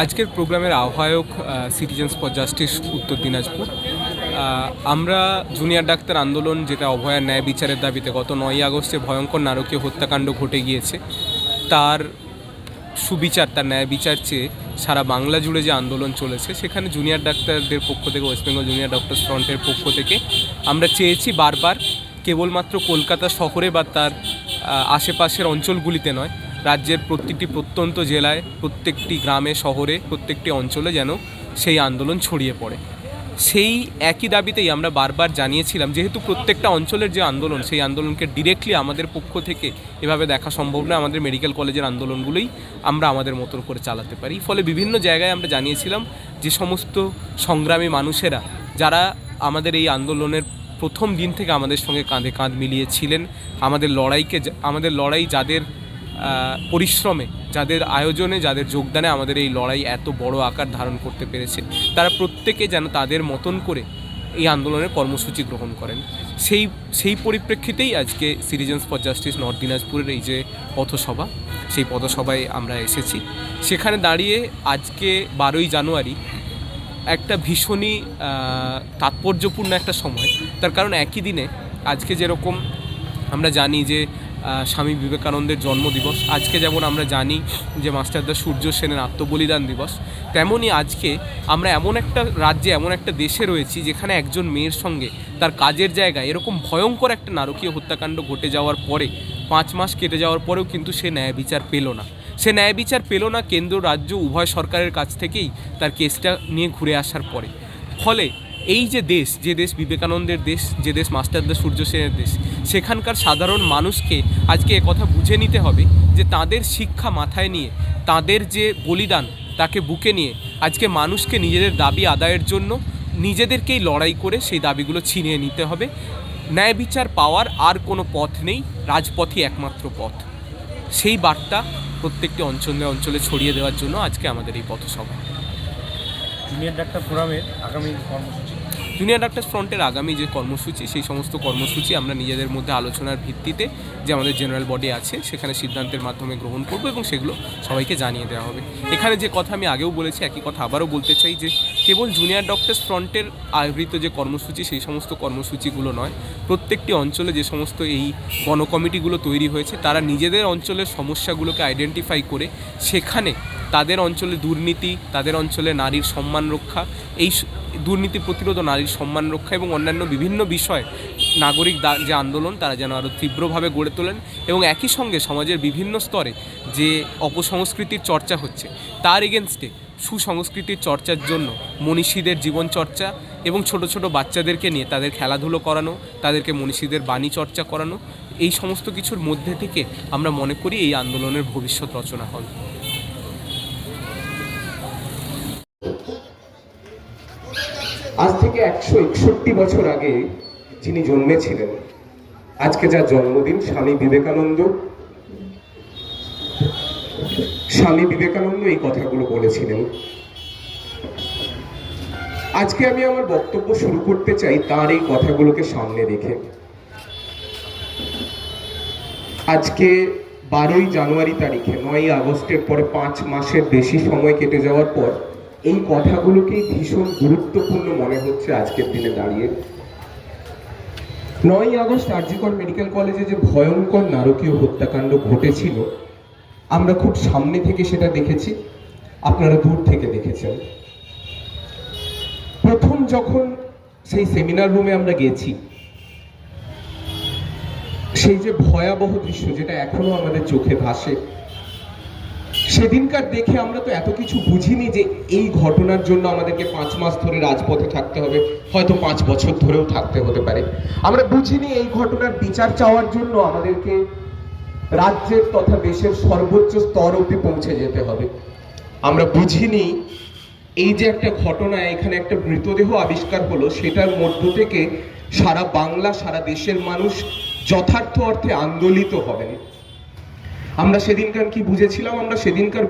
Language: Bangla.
আজকের প্রোগ্রামের আহ্বায়ক সিটিজেন্স ফর জাস্টিস উত্তর দিনাজপুর। আমরা জুনিয়র ডাক্তার আন্দোলন যেটা অভয়ার ন্যায় বিচারের দাবিতে গত নয়ই আগস্টে ভয়ঙ্কর নারকীয় হত্যাকাণ্ড ঘটে গিয়েছে, তার সুবিচার, তার ন্যায় বিচার চেয়ে সারা বাংলা জুড়ে যে আন্দোলন চলেছে, সেখানে জুনিয়র ডাক্তারদের পক্ষ থেকে ওয়েস্ট বেঙ্গল জুনিয়র ডক্টর ফ্রন্টের পক্ষ থেকে আমরা চেয়েছি বারবার কেবলমাত্র কলকাতা শহরে বা তার আশেপাশের অঞ্চলগুলিতে নয় রাজ্যের প্রত্যেকটি প্রত্যন্ত জেলায়, প্রত্যেকটি গ্রামে, শহরে, প্রত্যেকটি অঞ্চলে যেন সেই আন্দোলন ছড়িয়ে পড়ে। সেই একই দাবিতেই আমরা বারবার জানিয়েছিলাম, যেহেতু প্রত্যেকটা অঞ্চলের যে আন্দোলন, সেই আন্দোলনকে ডিরেক্টলি আমাদের পক্ষ থেকে এভাবে দেখা সম্ভব নয়। আমাদের মেডিকেল কলেজের আন্দোলনগুলোই আমরা আমাদের মতো করে চালাতে পারি। ফলে বিভিন্ন জায়গায় আমরা জানিয়েছিলাম যে সমস্ত সংগ্রামী মানুষেরা, যারা আমাদের এই আন্দোলনের প্রথম দিন থেকে আমাদের সঙ্গে কাঁধে কাঁধ মিলিয়েছিলেন, আমাদের লড়াইকে, আমাদের লড়াই যাদের পরিশ্রমে, যাদের আয়োজনে, যাদের যোগদানে আমাদের এই লড়াই এত বড় আকার ধারণ করতে পেরেছে, তারা প্রত্যেকে যেন তাদের মতন করে এই আন্দোলনের কর্মসূচি গ্রহণ করেন। সেই সেই পরিপ্রেক্ষিতেই আজকে সিটিজেন্স ফর জাস্টিস নর্থ দিনাজপুরের এই যে পথসভা, সেই পথসভায় আমরা এসেছি। সেখানে দাঁড়িয়ে আজকে বারোই জানুয়ারি একটা ভীষণই তাৎপর্যপূর্ণ একটা সময়। তার কারণ একই দিনে আজকে যেরকম আমরা জানি যে স্বামী বিবেকানন্দের জন্মদিবস। আজকে যেমন আমরা জানি যে মাস্টারদা সূর্য সেনের আত্মবলিদান দিবস তেমনই আজকে আমরা এমন একটা রাজ্যে, এমন একটা দেশে রয়েছি যেখানে একজন মেয়ের সঙ্গে তার কাজের জায়গায় এরকম ভয়ঙ্কর একটা নারকীয় হত্যাকাণ্ড ঘটে যাওয়ার পরে, পাঁচ মাস কেটে যাওয়ার পরেও কিন্তু সে ন্যায় বিচার পেল না। সে ন্যায় বিচার পেল না কেন্দ্র, রাজ্য, উভয় সরকারের কাছ থেকেই তার কেসটা নিয়ে ঘুরে আসার পরে। ফলে এই যে দেশ যে দেশ বিবেকানন্দের দেশ, যে দেশ মাস্টারদা সূর্য সেনের দেশ, সেখানকার সাধারণ মানুষকে আজকে কথা বুঝে নিতে হবে যে তাদের শিক্ষা মাথায় নিয়ে, তাদের যে বলিদান, তাকে বুকে নিয়ে আজকে মানুষকে নিজেদের দাবি আদায়ের জন্য নিজেদেরকেই লড়াই করে সেই দাবিগুলো ছিনিয়ে নিতে হবে। ন্যায় বিচার পাওয়ার আর কোনো পথ নেই, রাজপথই একমাত্র পথ। সেই বার্তা প্রত্যেকটি অঞ্চলে অঞ্চলে ছড়িয়ে দেওয়ার জন্য আজকে আমাদের এই পথসভা। জুনিয়র ডাক্তার ফোরামের আগামী কর্মসূচি। জুনিয়র ডাক্তার্স ফ্রন্টের আগামী যে কর্মসূচি, সেই সমস্ত কর্মসূচি আমরা নিজেদের মধ্যে আলোচনার ভিত্তিতে যে আমাদের জেনারেল বডি আছে, সেখানে সিদ্ধান্তের মাধ্যমে গ্রহণ করব এবং সেগুলো সবাইকে জানিয়ে দেওয়া হবে। এখানে যে কথা আমি আগেও বলেছি, একই কথা আবারও বলতে চাই যে, কেবল জুনিয়র ডক্টর্স ফ্রন্টের আয়োজিত যে কর্মসূচি, সেই সমস্ত কর্মসূচিগুলো নয়, প্রত্যেকটি অঞ্চলে যে সমস্ত এই গণকমিটিগুলো তৈরি হয়েছে, তারা নিজেদের অঞ্চলের সমস্যাগুলোকে আইডেন্টিফাই করে সেখানে তাদের অঞ্চলে দুর্নীতি, তাদের অঞ্চলে নারীর সম্মান রক্ষা, এই দুর্নীতি প্রতিরোধ ও নারীর সম্মান রক্ষা এবং অন্যান্য বিভিন্ন বিষয়, নাগরিক যে আন্দোলন, তারা যেন আরও তীব্রভাবে গড়ে তোলেন এবং একই সঙ্গে সমাজের বিভিন্ন স্তরে যে অপসংস্কৃতির চর্চা হচ্ছে, তার এগেনস্টে সুসংস্কৃতির চর্চার জন্য মনীষীদের জীবন চর্চা এবং ছোট ছোট বাচ্চাদেরকে নিয়ে তাদের খেলাধুলো করানো, তাদেরকে মনীষীদের বাণী চর্চা করানো, এই সমস্ত কিছুর মধ্যে থেকে আমরা মনে করি এই আন্দোলনের ভবিষ্যৎ রচনা হবে। আজ থেকে একশো একষট্টি বছর আগে যিনি জন্মেছিলেন, আজকে যার জন্মদিন স্বামী বিবেকানন্দ। স্বামী বিবেকানন্দ এই কথাগুলো বলেছিলেন। আজকে আমি আমার বক্তব্য শুরু করতে চাই তার এই কথাগুলোকে সামনে রেখে। আজকে বারোই জানুয়ারি তারিখে, নয়ই আগস্টের পরে পাঁচ মাসের বেশি সময় কেটে যাওয়ার পর এই কথাগুলোকেই ভীষণ গুরুত্বপূর্ণ মনে হচ্ছে আজকের দিনে দাঁড়িয়ে। নয়ই আগস্ট আরজিকর মেডিকেল কলেজে যে ভয়ঙ্কর নারকীয় হত্যাকাণ্ড ঘটেছিল, আমরা খুব সামনে থেকে সেটা দেখেছি, আপনারা দূর থেকে দেখেছেন। প্রথম যখন সেই সেমিনার রুমে আমরা গেছি, সেই যে ভয়াবহ দৃশ্য যেটা এখনও আমাদের চোখে ভাসে সেদিনকার দেখে আমরা তো এত কিছু বুঝিনি যে এই ঘটনার জন্য আমাদেরকে পাঁচ মাস ধরে রাজপথে থাকতে হবে, হয়তো পাঁচ বছর ধরেও থাকতে হতে পারে। আমরা বুঝিনি এই ঘটনার বিচার চাওয়ার জন্য আমাদেরকে রাজ্যের তথা দেশের সর্বোচ্চ স্তর অব্দি পৌঁছে যেতে হবে। আমরা বুঝিনি এই যে একটা ঘটনা, এখানে একটা মৃতদেহ আবিষ্কার হলো, সেটার মধ্য থেকে সারা বাংলা, সারা দেশের মানুষ যথার্থ অর্থে আন্দোলিত হবেন। আমরা সেদিনকার কি বুঝেছিলাম? আমরা সেদিনকার